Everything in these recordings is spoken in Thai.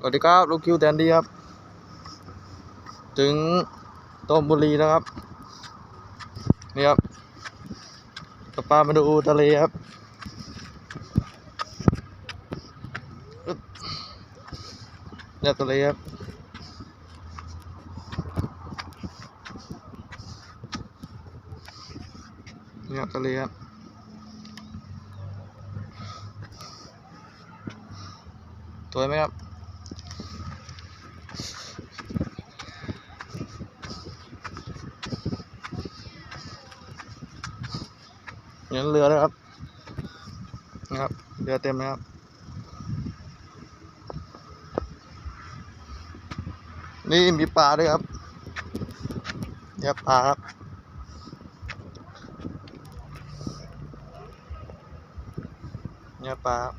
สวัสดีครับลูกคิวแดนดี้ครับ ถึงต้มบุรีแล้วครับ นี่ครับจะพามาดูทะเลครับ เนี่ยทะเลครับ เนี่ยทะเลครับสวยไหมครับ เห็นเรือนะครับนะครับเรือเต็มนะครับนี่มีปลาด้วยครับเนี่ยปลาครับเนี่ยปลาครับ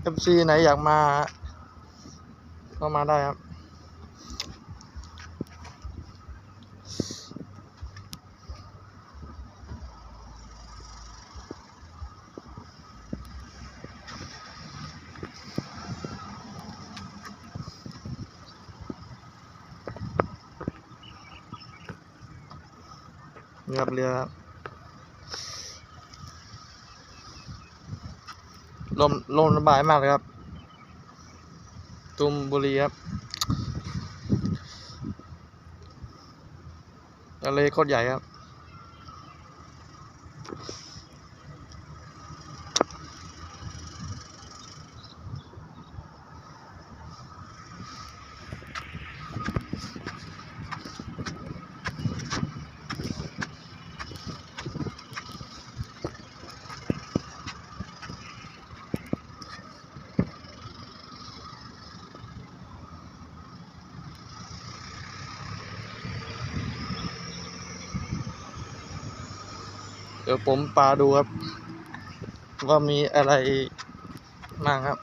เอฟซีไหนอยากมาก็มาได้ครับ นี่ครับเรือครับลมลมระบายมากเลยครับ ตุมบุรีครับทะเลโคตรใหญ่ครับ เดี๋ยวผมปลาดูครับ ว่ามีอะไรบ้างครับ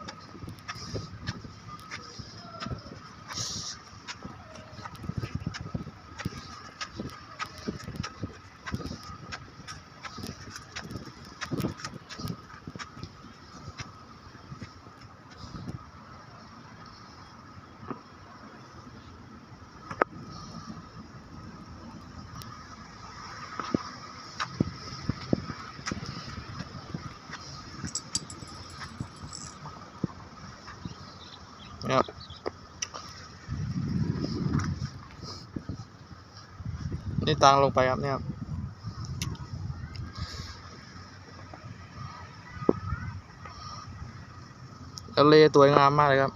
นี่ตางลงไปครับเนี่ยครับทะเลสวยงามมากเลยครับ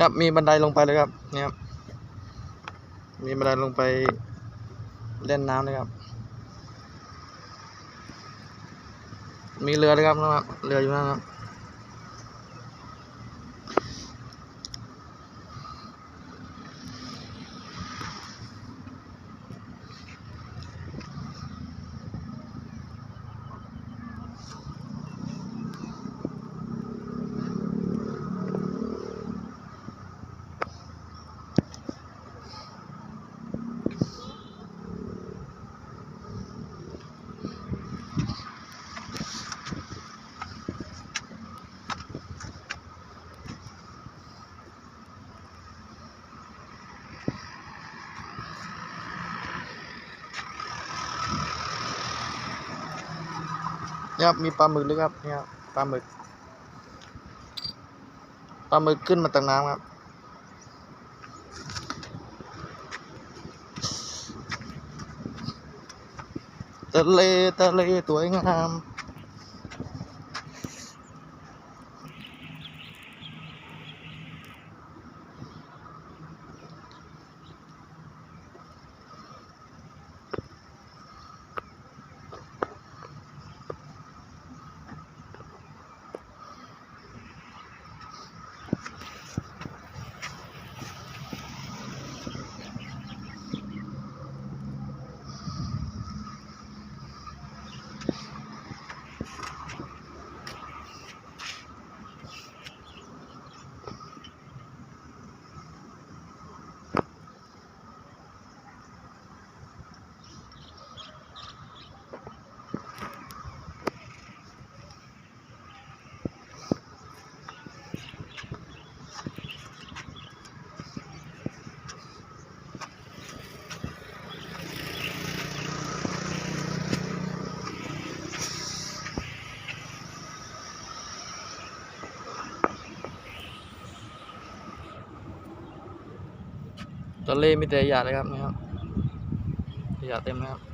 ครับมีบันไดลงไปเลยครับเนี่ยครับมีบันไดลงไปเล่นน้ำเลยครับ มีเรือเลยครับนะครับเรืออยู่นั่นครับ ครับมีปลาหมึกด้วยครับเนี่ยครับปลาหมึกปลาหมึกขึ้นมาจากน้ำครับทะเลทะเลสวยงาม ทะเล่มีแต่ขยะเลยครับนะครับขยะเต็มนะครับ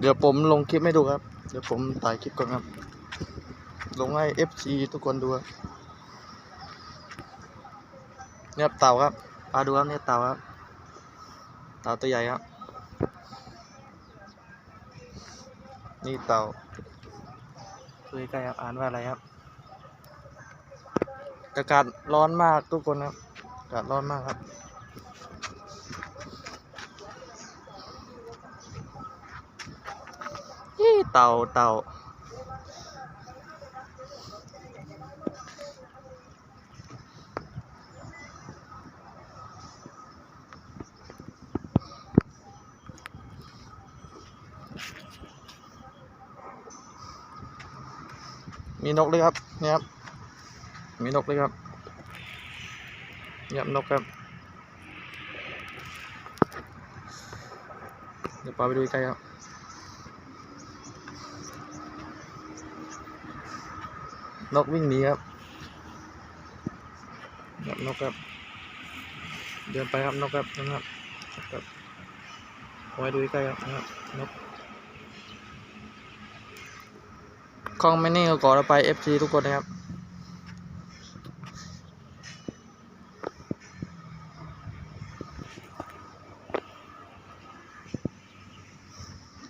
เดี๋ยวผมลงคลิปให้ดูครับ เดี๋ยวผมถ่ายคลิปก่อนครับ ลงให้ FC ทุกคนดูครับเนี่ยเต่าครับมาดูครับเนี่ยเต่าครับ เต่าตัวใหญ่ครับ นี่เต่าดูใกล้ๆครับอ่านว่าอะไรครับอากาศร้อนมากทุกคนครับอากาศร้อนมากครับ อี้เต่าเต่ามีนกเลยครับเนี่ยครับ มีนกเลยครับเนี่ยครับนกครับ เดี๋ยวปาไปดูใกล้ครับ นกวิ่งหนีครับครับนกครับ เดินไปครับนกครับนะครับครับเอาไว้ดูใกล้ครับนะครับนกคลองไม่นิ่งก็ก่อเราไป FC ทุกคนนะครับ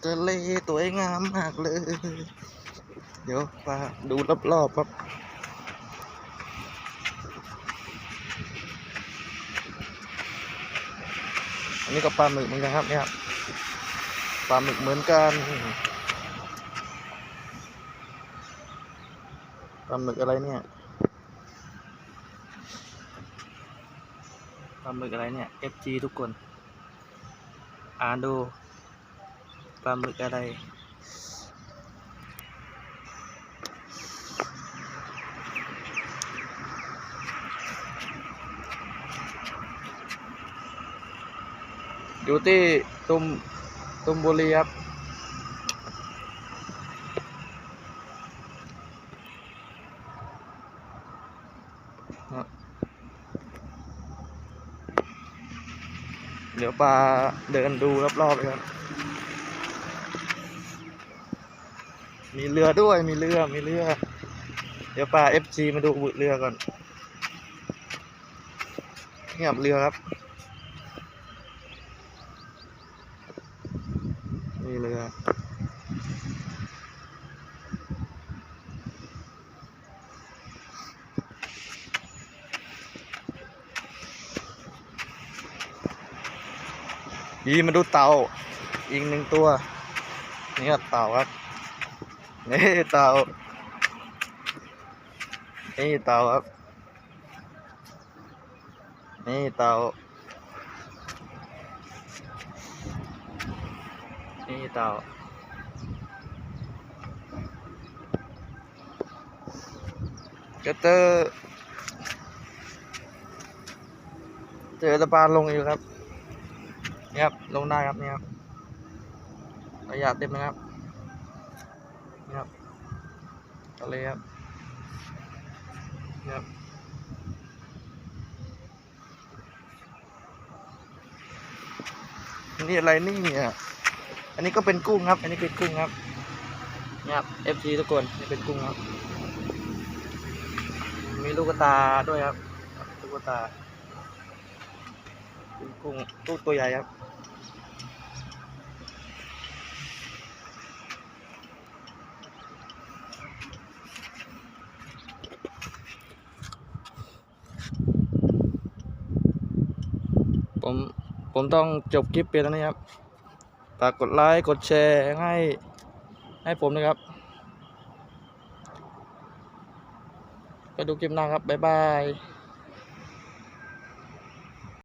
ทะเลสวงามมากเลย เดี๋ยวมาดูรอบๆครับอันนี้ก็ปลาหมึกเหมือนกันครับเนี่ยปลาหมึกเหมือนกันปลาหมึกอะไรเนี่ยปลาหมึกอะไรเนี่ย FG ทุกคน อ่านดูปลาหมึกอะไร อยู่ที่ตุมตุมบุรีครับเดี๋ยวปลาเดินดูรอบๆเลยครับ มีเรือด้วย มีเรือ มีเรือ เดี๋ยวปลา FG มาดูเรือก่อนเงียบเรือครับ นี่เรือ ยีมาดูเต่าอีกหนึ่งตัว นี่ครับเต่าครับนี่เต่านี่เต่าครับ นี่เต่านี่เต่าก็เจอเจอตะปานลงอยู่ครับ นี่ครับลงได้ครับนี่ครับระยะเต็มนะครับนี่ครับทะเลครับนี่ครับนี่อะไรนี่เนี่ย อันนี้ก็เป็นกุ้งครับ อันนี้เป็นกุ้งครับนี่ครับ FG ทุกคนนี่เป็นกุ้งครับ มีลูกตาด้วยครับ ลูกตาเป็นกุ้งตู้ตัวใหญ่ครับ ผมผมต้องจบคลิปเพียงเท่านี้ครับฝากกดไลค์กดแชร์ให้ให้ผมนะครับไปดูคลิปหน้าครับบ๊ายบาย